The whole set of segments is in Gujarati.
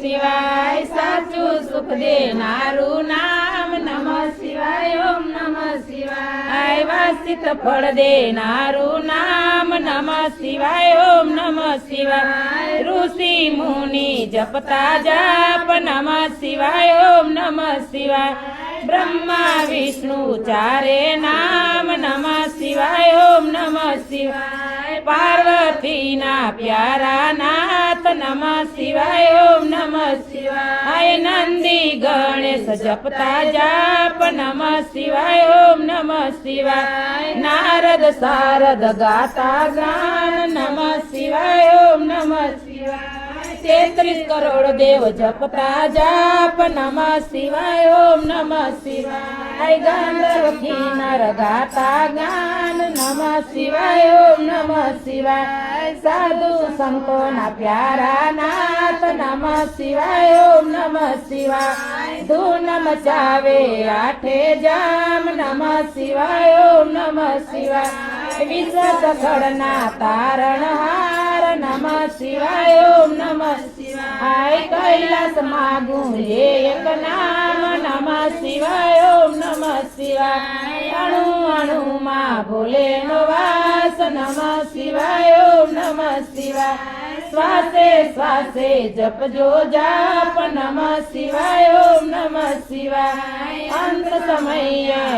શિવાય સાચું સુખ દેનારું નામ નમઃ શિવાય, ઓમ નમઃ શિવાય. વાસિત ફળ દેનારું નામ નમઃ શિવાય, ઓમ નમઃ શિવાય. ઋષિ મુનિ જપતા જાપ નમઃ શિવાય, ઓમ નમઃ શિવાય. બ્રહ્મા વિષ્ણુ ચારે નામ નમઃ શિવાય, ઓમ નમઃ શિવાય. પાર્વતીના પ્યારા નાથ, નમ શિવાય, ઓમ નમ શિવાય. નંદી ગણેશ, જપતા જાપ, નમ શિવાય, ઓમ નમ શિવાય. નારદ, સારદ ગાતા ગાન, નમ શિવાય, ઓમ નમ શિવાય તેત્રીસ કરોડ દેવ જપતા જાપ નમ શિવાય, ઓમ નમ શિવાય. ગંધર્વ કિન્નર ગાતા ગાન નમ શિવાય, ઓમ નમ શિવાય. સાધુ સંતોના પ્યારા નાથ, નમ શિવાય, ઓમ નમ શિવાય. ધૂન મચાવે આઠે જામ, નમ શિવાય, ઓમ નમ શિવાય. વિશ્વ સગડના તારણ હાર નમ શિવાય નમઃ શિવાય કૈલાસ માગું એ એક નામ, નમ શિવાય, ઓમ નમ શિવાય. અણુ અણુમાં ભોલેનો વાસ, નમ શિવાય, ઓમ નમ શિવાય. શ્વાસે શ્વાસે જપજો જાપ, નમ શિવાય, ઓમ નમ શિવાય. અંત સમયે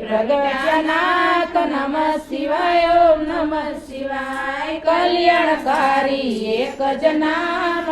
પ્રગટ્યનાથ નમ શિવાય ઓમ નમ શિવાય કલ્યાણકારી એક જ નામ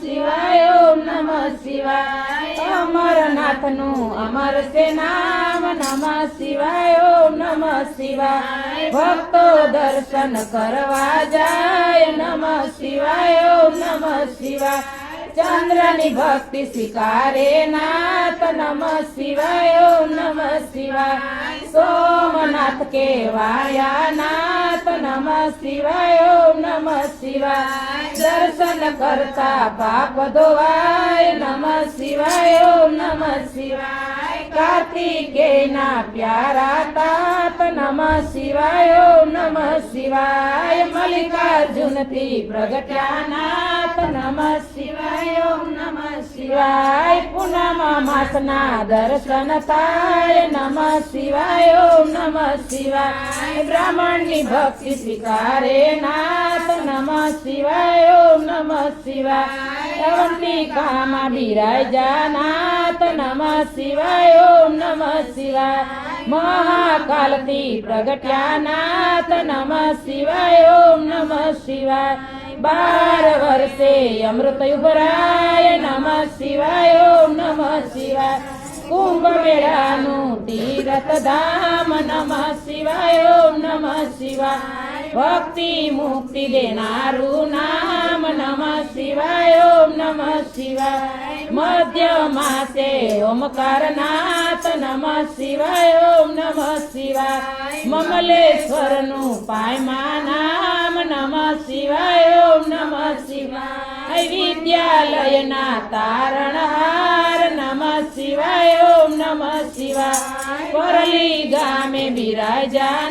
શિવાય ઓમ નમ શિવાય અમરનાથનું અમર છે નામ નમઃ શિવાય ઓમ નમઃ શિવાય ભક્તો દર્શન કરવા જાય નમઃ શિવાય ઓમ નમઃ શિવાય ચંદ્રની ભક્તિ સ્વીકારે નાથ, નમઃ શિવાય, નમ શિવાય. સોમનાથ કેવાયા નાથ, નમઃ શિવાય, નમ શિવાય. દર્શન કરતા પાપ ધોવાય, નમઃ શિવાય નમઃ શિવાય. કાર્તિકેયના પ્યારા તાત નમ શિવાય નમઃ શિવાય મલ્લિકાર્જુનથી પ્રગટ્યા નાથ નમ શિવાય નમઃ શિવાય, પૂનમ માસના દર્શન થાય, નમ શિવાય નમઃ શિવાય, બ્રાહ્મણની ભક્તિ સ્વીકારે નાથ, નમ શિવાય નમઃ શિવાય અવંતિકામાં બિરાજા નાથ નમઃ શિવાય, ઓમ નમઃ શિવાય. મહાકાલથી પ્રગટ્યા નાથ નમઃ શિવાય, ઓમ નમઃ શિવાય. બાર વર્ષે અમૃત ઉભરાય નમઃ શિવાય, ઓમ નમઃ શિવાય. કુંભ મેળાનું તીરથ ધામ નમઃ શિવાય, ઓમ નમઃ શિવાય. ભક્તિ મુક્તિ દેનારું નામ નમ શિવાય, ઓમ નમ શિવાય. મધ્ય માસે ઓમકાર નાથ નમઃ શિવાય, ઓમ નમ શિવાય. મમલેશ્વરનું પાયમા નામ નમ શિવાય, ઓમ નમ શિવાય. વિદ્યાલયના તારણહાર નમ શિવાય, ઓમ નમ શિવાય. પરલી ગામે બિરાજા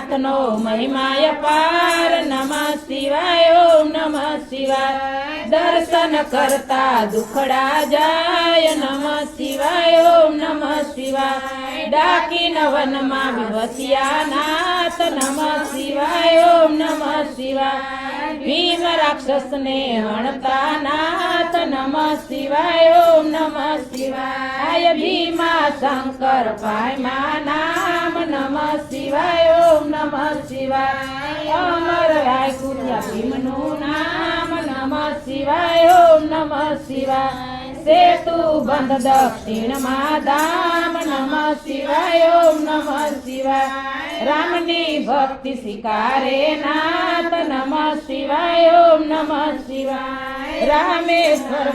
વેજનાથનો મહિમાય પાર નમ શિવાય ઓમ નમઃ શિવાય દર્શન કરતા દુખડા જાય નમ શિવાય ઓમ નમઃ શિવાય ડાકીન વનમાં વસ્યા નાથ નમ શિવાય ઓમ નમઃ શિવાય ભીમ રાક્ષસને હણતા નાથ, નમ શિવાય, ઓમ નમ શિવાય. ભીમા શંકર પાયમા નામ, નમ શિવાય, ઓમ નમ શિવાય. અમર વાયકુર્યા ભીમનું નામ, નમ શિવાય, ઓમ નમ શિવાય. સેતુ બંધ દક્ષિણમાં ધામ, નમ શિવાય, ઓમ નમ શિવાય. રામની ભક્તિ શિકારે નાથ, નમ શિવાય, ઓમ નમ શિવાય. રામેશ્વર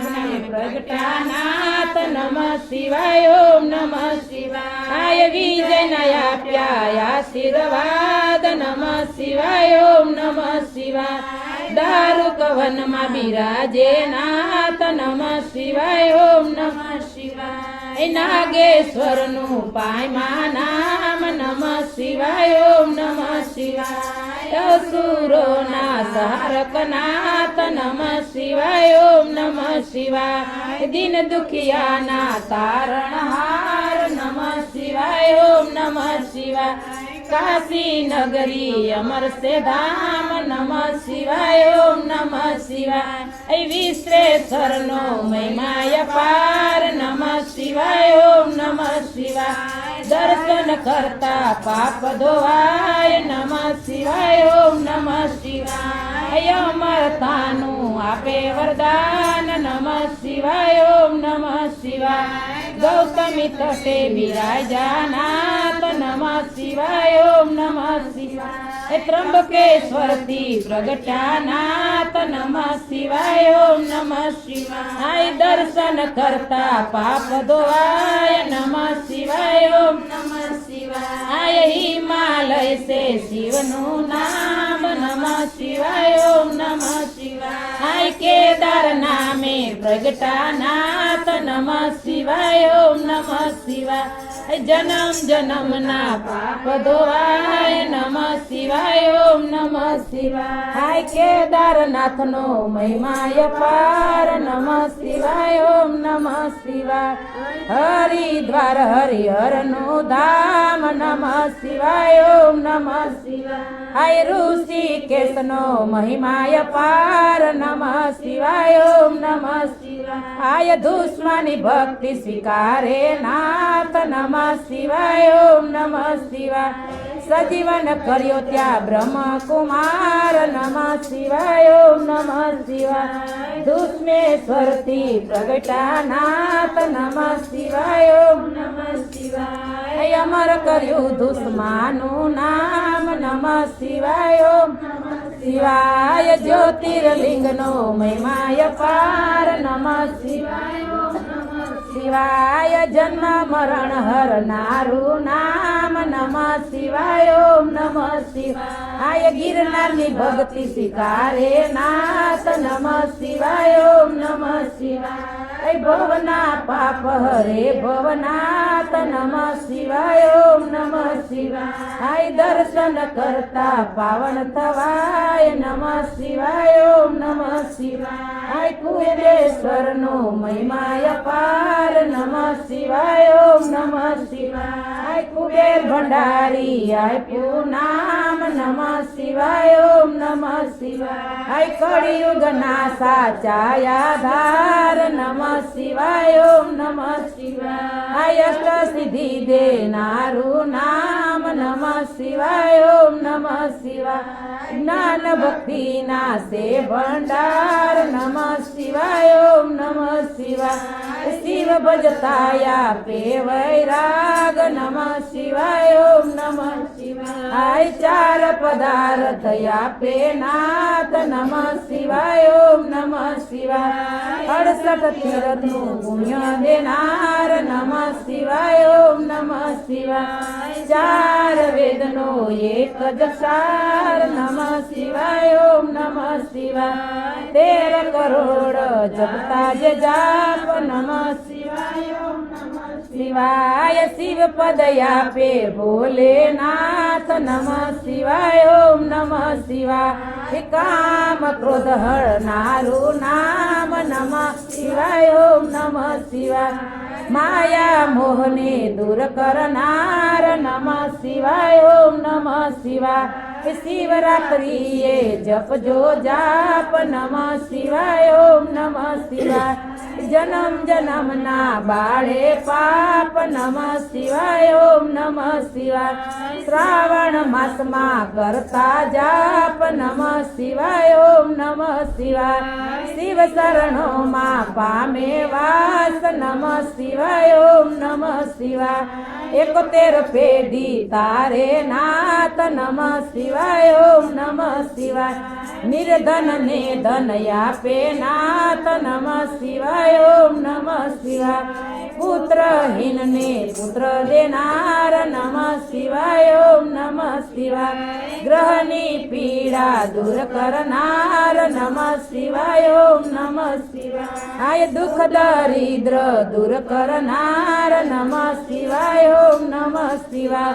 પ્રગટા નાથ નમ શિવાય, ઓમ નમ શિવાય. વિજય નયા પ્યાય આશીર્વાદ, નમઃ શિવાય, ઓમ નમ શિવાય. દારૂક વનમાં બિરાજે નાથ, નમ શિવાય, ઓમ નમ શિવાય. નાગેશ્વરનું પાય નામ નમ શિવાય ઓમ નમ શિવાય અસુરોના સહારકનાથ નમ શિવાય ઓમ નમ શિવાય દિન દુખિયાના તારણહાર નમ શિવાય ઓમ નમ શિવાય કાશી નગરી અમર સે ધામ નમ શિવાય ઓમ નમ શિવાય એ વિશ્વેશ્વર નો મહિમાય પાર નમ શિવાય ઓમ નમ શિવાય દર્શન કરતા પાપ ધોવાય. નમ શિવાય, ઓમ નમ શિવાય. અમરતાનું આપે વરદાન. નમ શિવાય, ઓમ નમ શિવાય. ગૌતમી તટે બિરાજાનાથ નમ શિવાય, ઓમ નમ શિવાય. ત્રંબકેશ્વરથી પ્રગટાનાથ. નમ શિવાય, ઓમ નમ શિવાય. દર્શન કરતા પાપ ધોવાય. શિવનું નામ નમ શિવાય. ઓમ નમ શિવાય કેદાર નામે પ્રગટાનાથ નમ શિવાય ઓમ નમ શિવાય જન્મ જન્મના પાપ ધોવાય નમ શિવાય, ઓમ નમ શિવાય. હાય કેદારનાથ નો મહિમાય પાર, નમ શિવાય, ઓમ નમ શિવાય. હરિદ્વાર હરિહરનું ધામ, નમ શિવાય, ઓમ નમ શિવાય. હાય ઋષિકેશ નો મહિમાય પાર નમ શિવાય, ઓમ નમ હાય દુશ્મની ભક્તિ સ્વીકારે, નાથ નમ શિવાય, ઓમ નમ શિવાય. સજીવન કર્યો ત્યાં બ્રહ્મ કુમાર નમ શિવાય નમ શિવાય. દુષ્મેશ્વરથી પ્રગટાનાથ, નમ શિવાય નમ શિવાય. અમર કર્યું દુષ્માનું નામ, નમ શિવાય શિવાય. જ્યોતિર્લિંગ નો મહિમાય પાર, નમ શિવાય શિવાય. જન્મ, મરણ હરનારું નામ નમ શિવાય ઓમ નમ શિવાય. ગિરનારની ભક્તિ સ્વીકારે નાથ. નમ શિવાય ઓમ નમ શિવાય. ભવના પાપ, હરે ભવનાથ, નમ શિવાય, ઓમ નમ શિવાય. દર્શન કરતા પાવન થવાય, નમ શિવાય, ઓમ નમ શિવાય. કુબેશ્વર નો મહિમાય પાર, નમ શિવાય, ઓમ નમ શિવાય. કુબેર ભંડારી આપ્યું નામ નમ શિવાય, ઓમ નમ શિવાય. કળિયુગ ના સાચા આધાર નમ શિવાય ઓમ નમ શિવાય. અષ્ટ સિદ્ધિ દેનારું નામ નમ શિવાય ઓમ નમ શિવાય. જ્ઞાન ભક્તિ ના સે ભંડાર નમ શિવાય ઓમ નમ શિવાય. શિવ ભજતાયા પે વૈરાગ નમ શિવાય ઓમ નમ શિવાય ચાર પદાર્થ આપે નાથ નમ શિવાય, ઓમ નમ શિવાય. અડસઠ તીરથનું પુણ્ય દેનાર નમ શિવાય, ઓમ નમ શિવાય. ચાર વેદ નો એક જ સાર નમ શિવાય, ઓમ નમ શિવાય. તેર કરોડ જપતા જે જાપ નમ શિવાય. શિવાય શિવ પદ આપે ભોલેનાથ નમ શિવાય, ઓમ નમ શિવાય. કામ ક્રોધ હરનારું નામ, નમ શિવાય, ઓમ નમ શિવાય. માયા મોહને દૂર કરનાર, નમ શિવાય, ઓમ નમ શિવાય. શિવરાત્રિએ જપજો જાપ, નમ શિવાય, ઓમ નમ શિવાય. જન્મ જનમના બાળે પાપ, નમ શિવાય, ઓમ નમ શિવાય. શ્રાવણ માસમાં કરતા જાપ, નમ શિવાય, ઓમ નમ શિવાય. શિવ શરણોમાં પામે વાસ, નમ શિવાય, ઓમ નમ શિવાય. એકોતેર પેઢી તારે નાથ, નમ શિવાય. ઓમ નમ શિવાય. નિર્ધન ને ધન આપે નાથ નમ શિવાય, ઓમ નમ શિવાય. પુત્રહીન ને પુત્ર દેનાર નમ શિવાય, ઓમ નમ શિવાય. ગ્રહની પીડા દૂર કરનાર નમ શિવાય, ઓમ નમ શિવાય. આય દુઃખ દરિદ્ર દૂર કરનાર નમ શિવાય, ઓમ નમ શિવાય.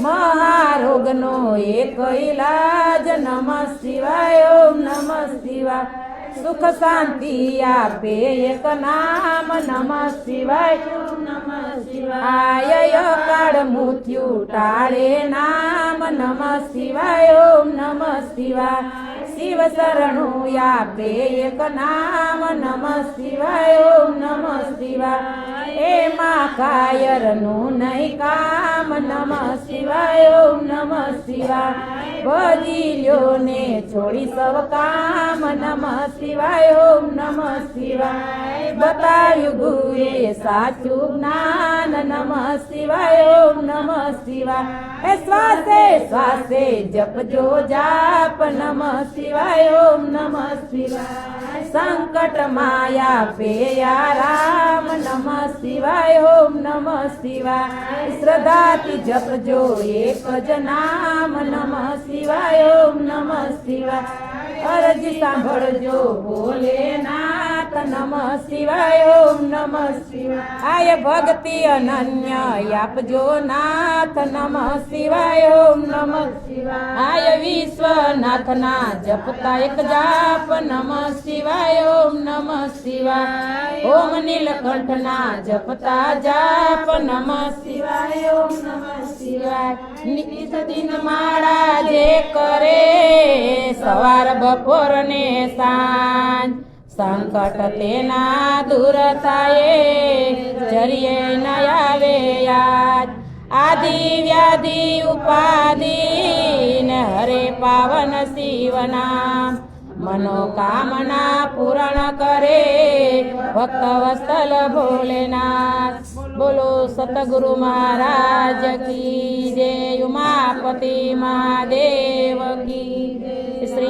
મહારોગનો એક ઇલાજ નમ શિવાય, ઓમ નમ શિવાય. સુખ શાંતિ આપે એક નામ નમ શિવાય. નમ શિવાય કાળ મૃત્યુ ટાળે નામ નમ શિવાય, ઓમ નમ શિવાય. શિવ શરણું આપે એક નામ નમ શિવાય, ઓમ નમ શિવાય. એમાં કાયરનું નહીં કામ. નમ શિવાય ઓમ નમ શિવાય. ભજીલ્યો ને છોડી સવ કામ નમ શિવાય, ઓમ નમ શિવાય. બતાવ્યું ગુરુએ સાચું જ્ઞાન નમ શિવાય, ઓમ નમ શિવાય. શ્વાસે શ્વાસે જપજો જાપ નમ શિવાય, ઓમ નમ શિવાય. સંકટ માયા પેયા રામ નમ શિવાય, ઓમ નમ શિવાય. શ્રદ્ધાથી જપજો, એક જ નામ નમ શિવાય ઓમ નમ શિવાય. અરજી સાંભળજો ભોલેનાથ નમ શિવાય, ઓમ નમ શિવાય. આય ભક્તિ અનન્ય આપજો નાથ, નમ શિવાય, ઓમ નમ શિવાય. આય વિશ્વનાથના જપતા એક જાપ, નમ શિવાય, ઓમ નમ શિવાય. ઓમ નીલકંઠના જપતા જાપ, નમ શિવાય, ઓમ નમ શિવાય. નિત દિન માળા જે કરે, સવાર બપોર ને સાંજ. સંકટ તેના દૂર થાય. જરીએ ન આવે યાદ. આદિ વ્યાધિ, ઉપાધિ ને હરે પાવન શિવના. મનોકામના પૂરણ કરે. ભક્ત વસ્તલ ભોલેનાથ. બોલો સતગુરુ મહારાજ કી જય. ઉમાપતિ મહાદેવ કી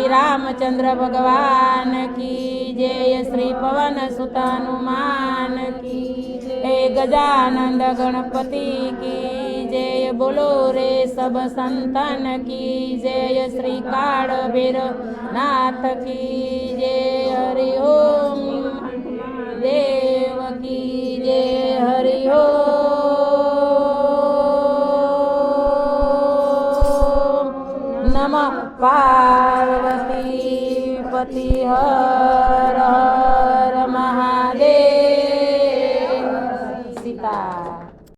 શ્રી રામચંદ્ર ભગવાન કી જય શ્રી પવન સુત હનુમાન કી જય ગજાનંદ ગણપતિ કી જય, બોલો રે સબ સંતન કી જય શ્રી કાળ ભૈરવ નાથ કી જય, હરિ